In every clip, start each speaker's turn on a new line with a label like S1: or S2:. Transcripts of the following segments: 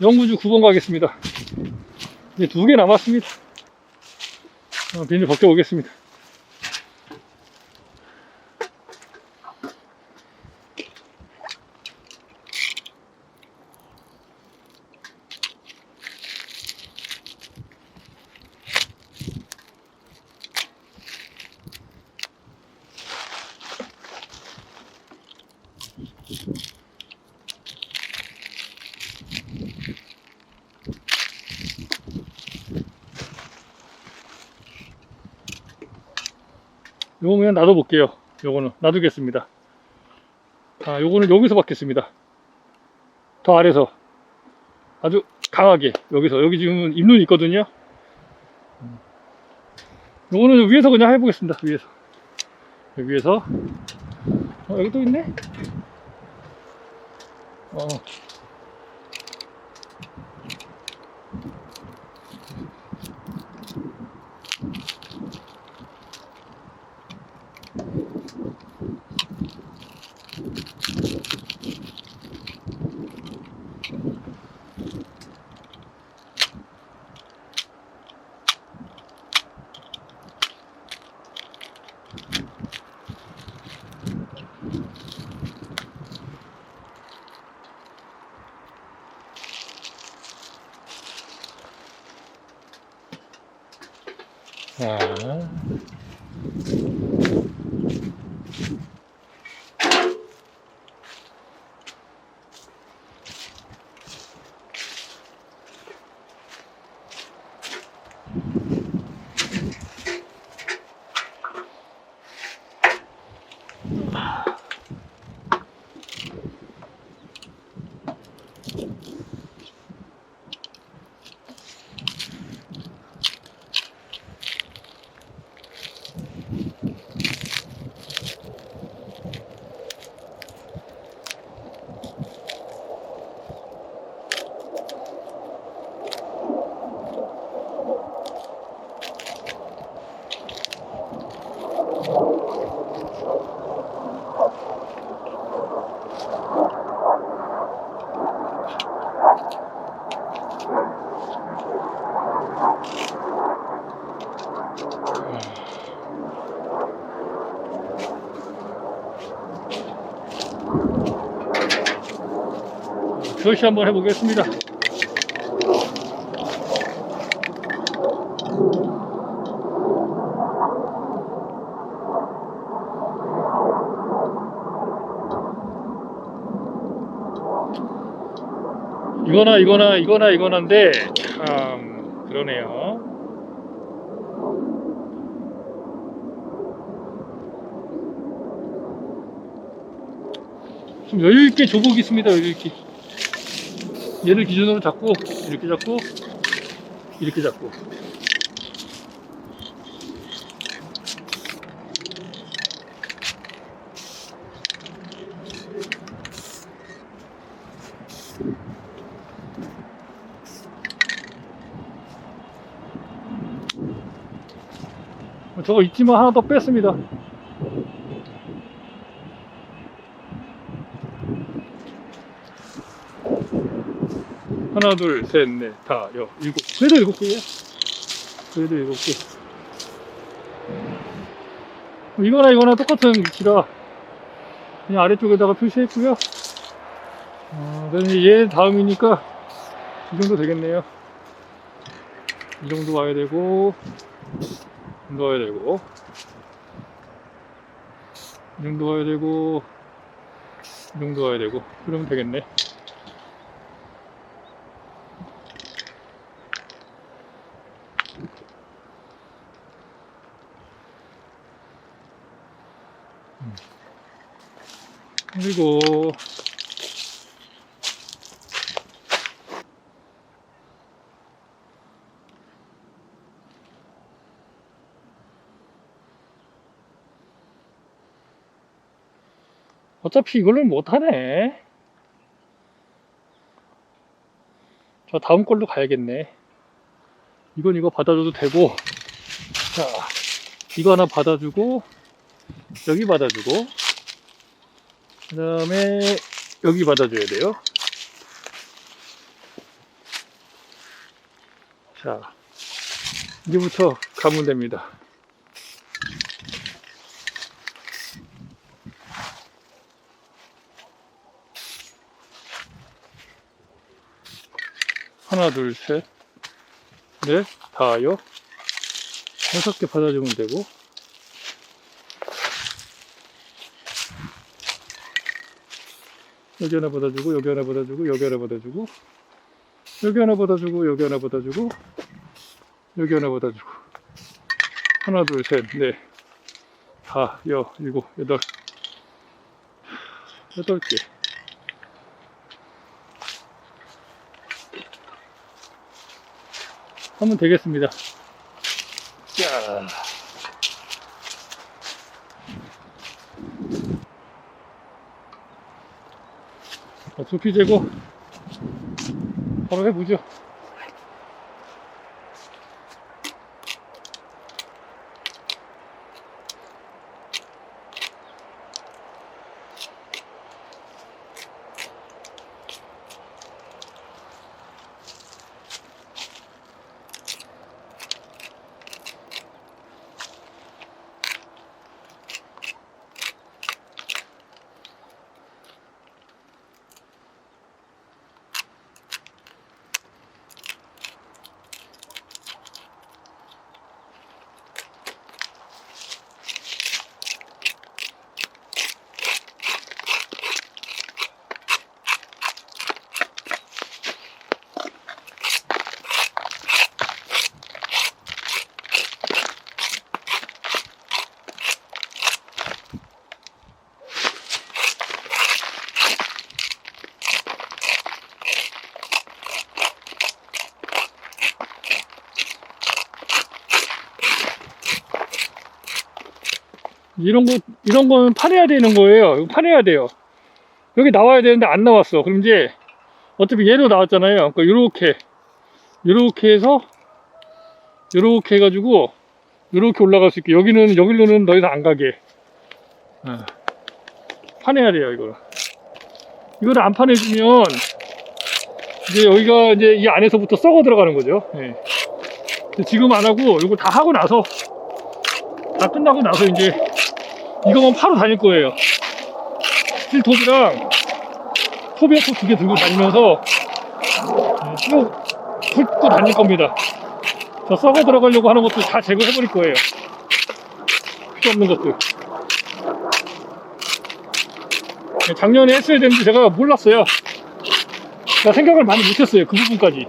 S1: 영구주 9번 가겠습니다. 이제 두 개 남았습니다. 어, 비닐 벗겨오겠습니다. 그냥 놔둬볼게요. 요거는 놔두겠습니다. 아, 요거는 여기서 받겠습니다. 더 아래서 아주 강하게 여기서 여기 지금 입눈 있거든요. 음. 요거는 위에서 그냥 해보겠습니다. 위에서 위에서 어, 여기 또 있네. 어. 자. 표시 한번 해보겠습니다. 이거나 이거나 이거나 이거나인데 참 그러네요. 좀 여유 있게 조국있습니다 여유 있게. 얘를 기준으로 잡고 이렇게 잡고 이렇게 잡고. 저거 있지만 하나 더 뺐습니다 하나, 둘, 셋, 넷, 다, 여, 일곱. 그래도 일곱 개예요. 그래도 일곱 개. 이거나 이거나 똑같은 위치라 그냥 아래쪽에다가 표시했고요. 어, 얘 다음이니까 이 정도 되겠네요. 이 정도 와야 되고, 이 정도 와야 되고, 이 정도 와야 되고, 이 정도 와야 되고, 그러면 되겠네. 그리고 어차피 이걸로 못하네. 저 다음 걸로 가야겠네. 이건 이거 받아줘도 되고, 자, 이거 하나 받아주고, 여기 받아주고, 그 다음에 여기 받아줘야 돼요. 자, 이제부터 가면 됩니다. 하나, 둘, 셋, 넷, 다요. 여섯 개 받아주면 되고. 여기 하나 받아주고, 여기 하나 받아주고, 여기 하나 받아주고, 여기 하나 받아주고, 여기 하나 받아주고, 여기 하나 받아주고. 하나, 둘, 셋, 넷, 다, 여, 일곱, 여덟. 여덟 개. 하면 되겠습니다. 자. 두피 제거 바로 해보죠. 이런 거, 이런 거는 파내야 되는 거예요. 이거 파내야 돼요. 여기 나와야 되는데 안 나왔어. 그럼 이제 어차피 얘로 나왔잖아요. 그러니까 요렇게, 요렇게 해서, 요렇게 해가지고, 요렇게 올라갈 수 있게. 여기는, 여기로는 더 이상 안 가게. 어. 파내야 돼요, 이거를. 이거를 안 파내주면, 이제 여기가 이제 이 안에서부터 썩어 들어가는 거죠. 예. 지금 안 하고, 이걸 다 하고 나서, 다 끝나고 나서 이제, 이거만 파러 다닐 거예요. 필톱이랑 토비아톱 두개 들고 다니면서 네, 쭉 훑고 다닐 겁니다. 저 썩어 들어가려고 하는 것도 다 제거해 버릴 거예요. 필요 없는 것들. 네, 작년에 했어야 되는데 제가 몰랐어요. 제가 생각을 많이 못했어요. 그 부분까지.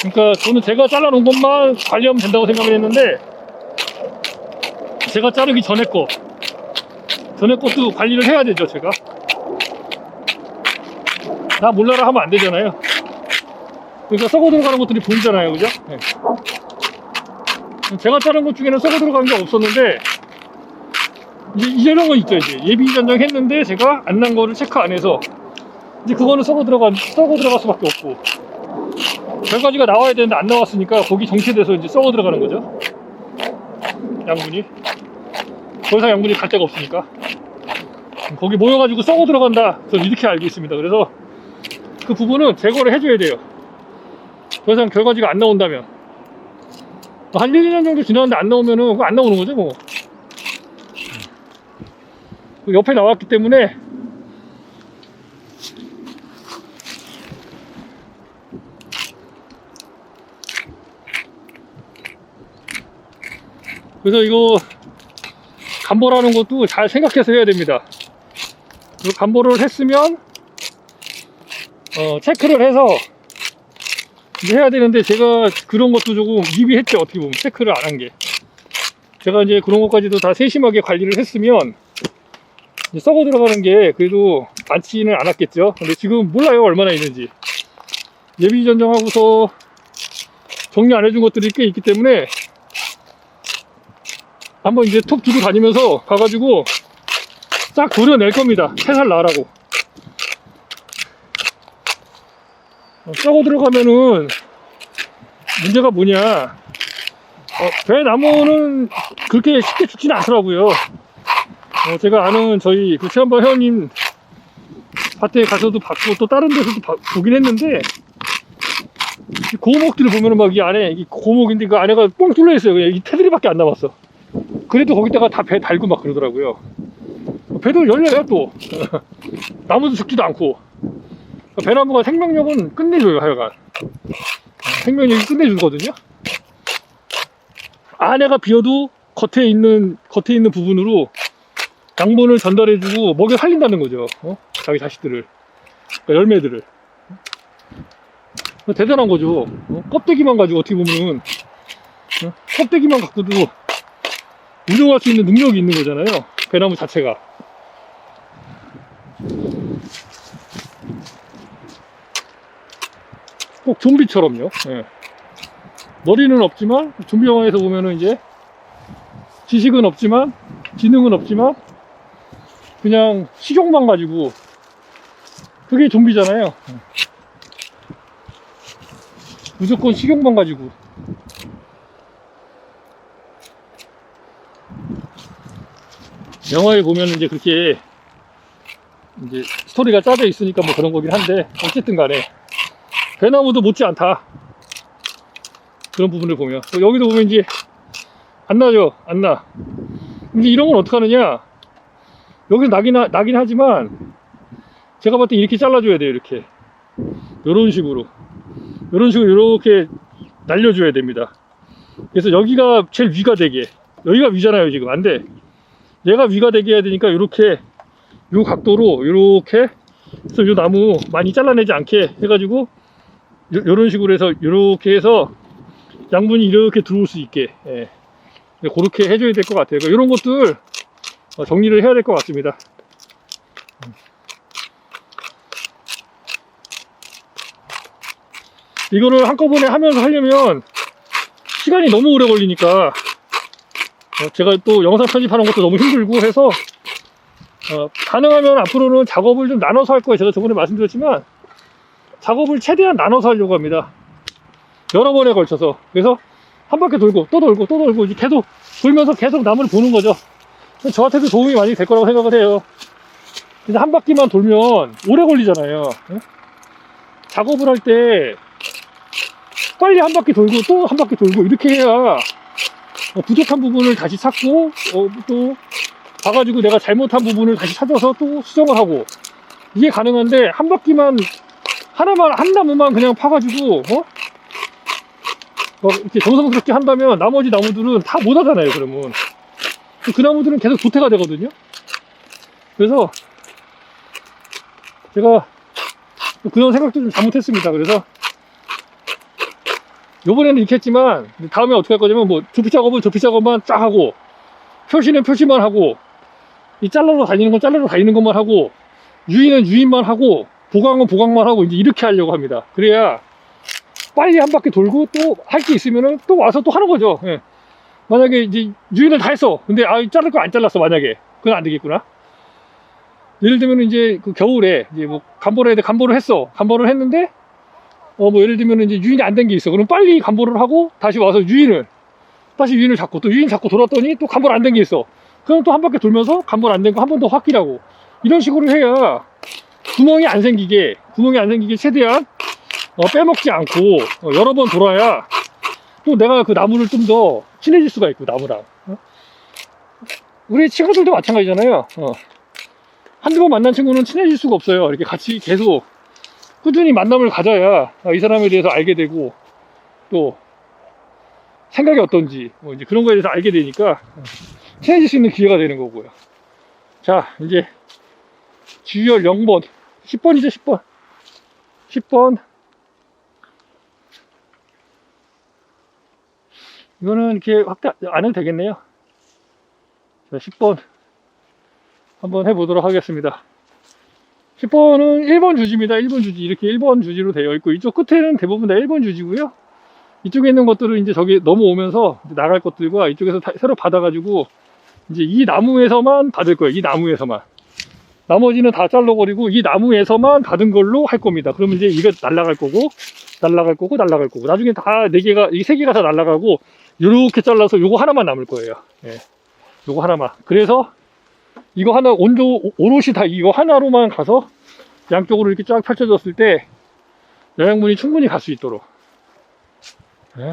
S1: 그러니까 저는 제가 잘라놓은 것만 관리하면 된다고 생각을 했는데 제가 자르기 전에 거 전에 것도 관리를 해야 되죠, 제가. 나 몰라라 하면 안 되잖아요. 그러니까 썩어 들어가는 것들이 보이잖아요, 그죠? 네. 제가 자른 것 중에는 썩어 들어간 게 없었는데, 이제 이런 거 있죠, 이제. 예비 전정 했는데, 제가 안 난 거를 체크 안 해서, 이제 그거는 썩어 들어간, 썩어 들어갈 수밖에 없고, 결과지가 나와야 되는데 안 나왔으니까, 거기 정체돼서 이제 썩어 들어가는 거죠. 양분이. 더 이상 양분이 갈 데가 없으니까. 거기 모여가지고 썩어 들어간다. 저는 이렇게 알고 있습니다. 그래서 그 부분은 제거를 해줘야 돼요. 더 이상 결과지가 안 나온다면. 한 1, 2년 정도 지났는데 안 나오면은 안 나오는 거죠, 뭐. 그 옆에 나왔기 때문에 그래서 이거 간보라는 것도 잘 생각해서 해야 됩니다. 그 간보를 했으면 어, 체크를 해서 이제 해야 되는데 제가 그런 것도 조금 미비했죠 어떻게 보면. 체크를 안 한 게. 제가 이제 그런 것까지도 다 세심하게 관리를 했으면 썩어 들어가는 게 그래도 많지는 않았겠죠. 근데 지금 몰라요 얼마나 있는지. 예비 전정하고서 정리 안 해준 것들이 꽤 있기 때문에 한번 이제 톱 두고 다니면서 가가지고 싹 도려낼 겁니다. 새살 나라고. 어, 썩어 들어가면은 문제가 뭐냐. 어, 배나무는 그렇게 쉽게 죽지는 않더라고요. 어, 제가 아는 저희 그 최한바 회원님 밭에 가서도 봤고 또 다른 데서도 봐- 보긴 했는데 이 고목들을 보면은 막 이 안에 이 고목인데 그 안에가 뻥 뚫려 있어요. 그냥 이 테두리밖에 안 남았어. 그래도 거기다가 다 배 달고 막 그러더라고요. 배도 열려요 또. 나무도 죽지도 않고. 배나무가 생명력은 끝내줘요 하여간. 생명력이 끝내주거든요. 안에가 비어도 겉에 있는 겉에 있는 부분으로 양분을 전달해주고 먹여 살린다는 거죠. 어? 자기 자식들을, 그러니까 열매들을. 대단한 거죠. 어? 껍데기만 가지고 어떻게 보면은 어? 껍데기만 갖고도 운영할 수 있는 능력이 있는 거잖아요. 배나무 자체가. 꼭 좀비처럼요. 예. 머리는 없지만 좀비 영화에서 보면은 이제 지식은 없지만 지능은 없지만 그냥 식욕만 가지고 그게 좀비잖아요. 무조건 식욕만 가지고 영화에 보면 이제 그렇게 이제 스토리가 짜져 있으니까 뭐 그런 거긴 한데 어쨌든 간에 배나무도 못지 않다. 그런 부분을 보면. 또 여기도 보면 이제 안 나죠 안나. 근데 이런 건 어떻게 하느냐? 여기 나긴, 하- 나긴 하지만 제가 봤을 때 이렇게 잘라줘야 돼요 이렇게. 이런 식으로. 이런 식으로 이렇게 날려줘야 됩니다. 그래서 여기가 제일 위가 되게. 여기가 위잖아요 지금. 안돼. 얘가 위가 되게 해야 되니까 이렇게 요 각도로 이렇게 해서 요 나무 많이 잘라내지 않게 해가지고 요, 런 식으로 해서 이렇게 해서 양분이 이렇게 들어올 수 있게 예. 그렇게 해줘야 될 것 같아요 이런 것들 어, 정리를 해야 될 것 같습니다 이거를 한꺼번에 하면서 하려면 시간이 너무 오래 걸리니까 어, 제가 또 영상 편집하는 것도 너무 힘들고 해서 어, 가능하면 앞으로는 작업을 좀 나눠서 할 거예요. 제가 저번에 말씀드렸지만 작업을 최대한 나눠서 하려고 합니다. 여러 번에 걸쳐서 그래서 한 바퀴 돌고 또 돌고 또 돌고 이제 계속 돌면서 계속 나무를 보는 거죠. 저한테도 도움이 많이 될 거라고 생각을 해요. 근데 한 바퀴만 돌면 오래 걸리잖아요. 응? 작업을 할 때 빨리 한 바퀴 돌고 또 한 바퀴 돌고 이렇게 해야 어, 부족한 부분을 다시 찾고 어, 또 봐가지고 내가 잘못한 부분을 다시 찾아서 또 수정을 하고 이게 가능한데 한 바퀴만 하나만 한 나무만 그냥 파가지고 어? 막 이렇게 정성스럽게 한다면 나머지 나무들은 다 못하잖아요 그러면. 그 나무들은 계속 도태가 되거든요. 그래서 제가 그런 생각도 좀 잘못했습니다. 그래서 요번에는 이렇게 했지만 다음에 어떻게 할 거냐면 뭐 조피 작업은 조피 작업만 쫙 하고 표시는 표시만 하고 이 잘라로 다니는 건 잘라로 다니는 것만 하고 유인은 유인만 하고 보강은 보강만 하고 이제 이렇게 하려고 합니다. 그래야 빨리 한 바퀴 돌고 또 할 게 있으면은 또 와서 또 하는 거죠. 예. 만약에 이제 유인을 다 했어. 근데 아 자를 거 안 잘랐어 만약에 그건 안 되겠구나. 예를 들면 이제 그 겨울에 이제 뭐 간보를 해야 돼 간보를 했어. 간보를 했는데 어 뭐 예를 들면 이제 유인이 안 된 게 있어. 그럼 빨리 간보를 하고 다시 와서 유인을 다시 유인을 잡고 또 유인 잡고 돌았더니 또 간보를 안 된 게 있어. 그럼 또 한 바퀴 돌면서 간보를 안된 거 한 번 더 확인하고 이런 식으로 해야 구멍이 안 생기게 구멍이 안 생기게 최대한 어, 빼먹지 않고 어, 여러 번 돌아야 또 내가 그 나무를 좀 더 친해질 수가 있고 나무랑 어? 우리 친구들도 마찬가지잖아요. 어. 한두 번 만난 친구는 친해질 수가 없어요. 이렇게 같이 계속 꾸준히 만남을 가져야 어, 이 사람에 대해서 알게 되고 또 생각이 어떤지 뭐 이제 그런 거에 대해서 알게 되니까 어, 친해질 수 있는 기회가 되는 거고요. 자 이제 주열 0번 10번이죠 10번 10번 이거는 이렇게 확대 안 해도 되겠네요. 자 10번 한번 해보도록 하겠습니다. 10번은 1번 주지입니다. 1번 주지. 이렇게 1번 주지로 되어 있고, 이쪽 끝에는 대부분 다 1번 주지고요. 이쪽에 있는 것들은 이제 저기 넘어오면서 나갈 것들과 이쪽에서 다- 새로 받아가지고, 이제 이 나무에서만 받을 거예요. 이 나무에서만. 나머지는 다 잘라버리고, 이 나무에서만 받은 걸로 할 겁니다. 그러면 이제 이거 날라갈 거고, 날라갈 거고, 날라갈 거고. 나중에 다 네 개가, 이 세 개가 다 날라가고, 요렇게 잘라서 요거 하나만 남을 거예요. 예. 요거 하나만. 그래서 이거 하나 온도 오- 오롯이 다 이거 하나로만 가서 양쪽으로 이렇게 쫙 펼쳐졌을 때 영양분이 충분히 갈 수 있도록 에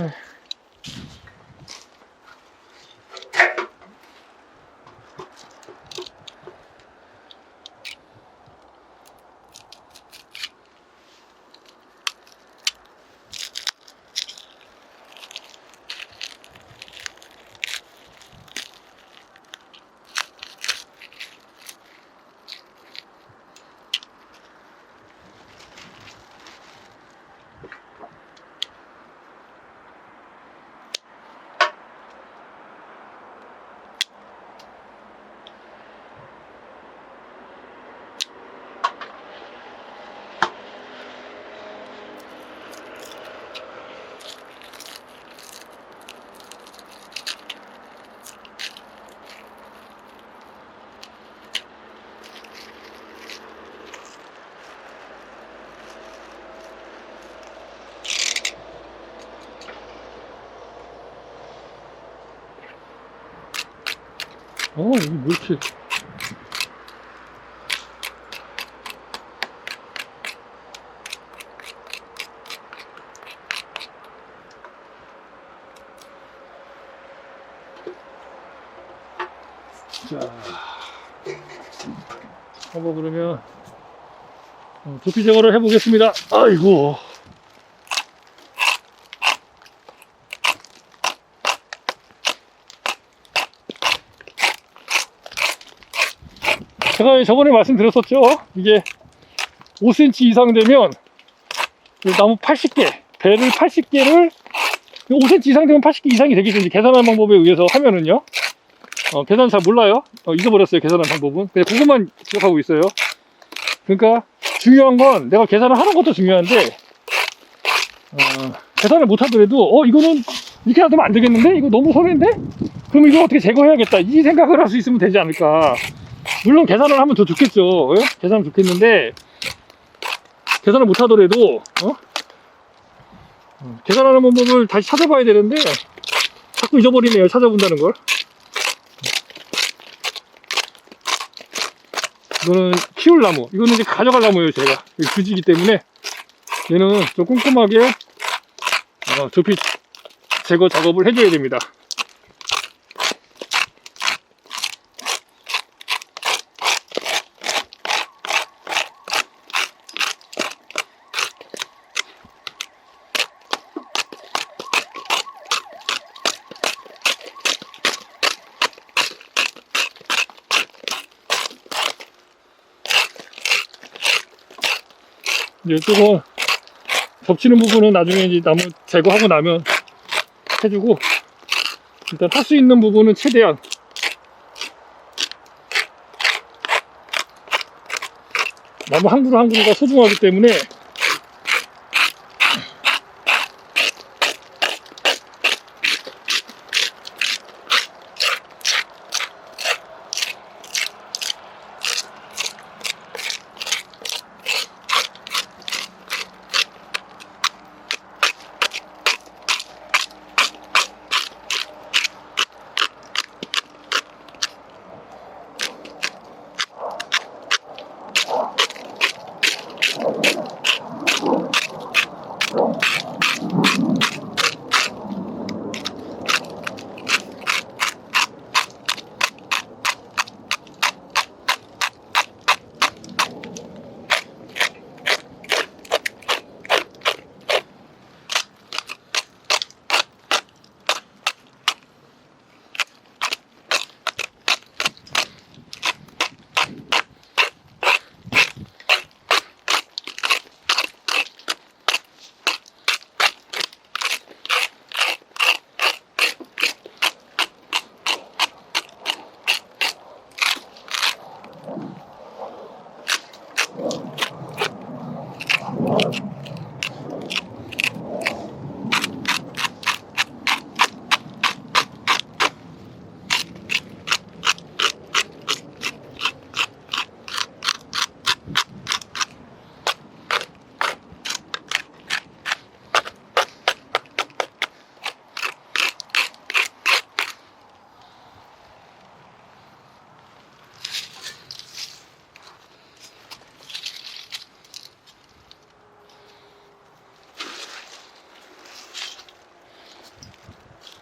S1: 어, 이게 뭐 이렇게. 자, 한번 그러면 어, 두피 제거를 해보겠습니다. 아이고. 제가 저번에 말씀드렸었죠. 이게 5cm 이상 되면 그 나무 80개, 배를 80개를 5cm 이상 되면 80개 이상이 되겠죠. 이제 계산하는 방법에 의해서 하면은요. 어, 계산 잘 몰라요. 어, 잊어버렸어요. 계산하는 방법은. 그냥 그것만 기억하고 있어요. 그러니까 중요한 건 내가 계산을 하는 것도 중요한데 어, 계산을 못 하더라도 어 이거는 이렇게 놔두면 안 되겠는데 이거 너무 손해인데 그럼 이거 어떻게 제거해야겠다 이 생각을 할 수 있으면 되지 않을까 물론 계산을 하면 더 좋겠죠. 예? 계산은 좋겠는데 계산을 못 하더라도 어? 어, 계산하는 방법을 다시 찾아봐야 되는데 자꾸 잊어버리네요. 찾아본다는 걸. 이거는 키울 나무. 이거는 이제 가져갈 나무예요. 제가 규지기 때문에 얘는 좀 꼼꼼하게 어, 두피 제거 작업을 해줘야 됩니다. 이제 조금 겹치는 부분은 나중에 이제 나무 제거하고 나면 해주고 일단 할 수 있는 부분은 최대한. 나무 한 그루 한 그루가 소중하기 때문에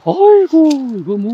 S1: 아이고, 이거 뭐.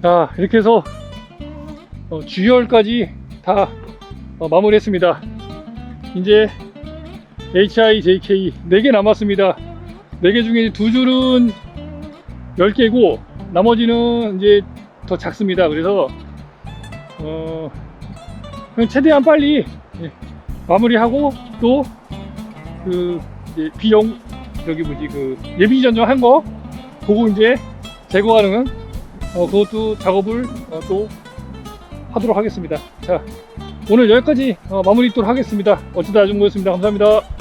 S1: 자 이렇게 해서 어, 주열까지 다 어, 마무리했습니다. 이제 HIJK 4개 남았습니다. 4개 중에 두 줄은 10개고 나머지는 이제 더 작습니다. 그래서 어, 최대한 빨리 예, 마무리하고 또그 비용 여기 뭐지 그 예비 전정 한 거 그거 이제 제거하는 어, 그것도 작업을 어, 또 하도록 하겠습니다. 자 오늘 여기까지 어, 마무리 있도록 하겠습니다. 어쩌다 아중고였습니다. 감사합니다.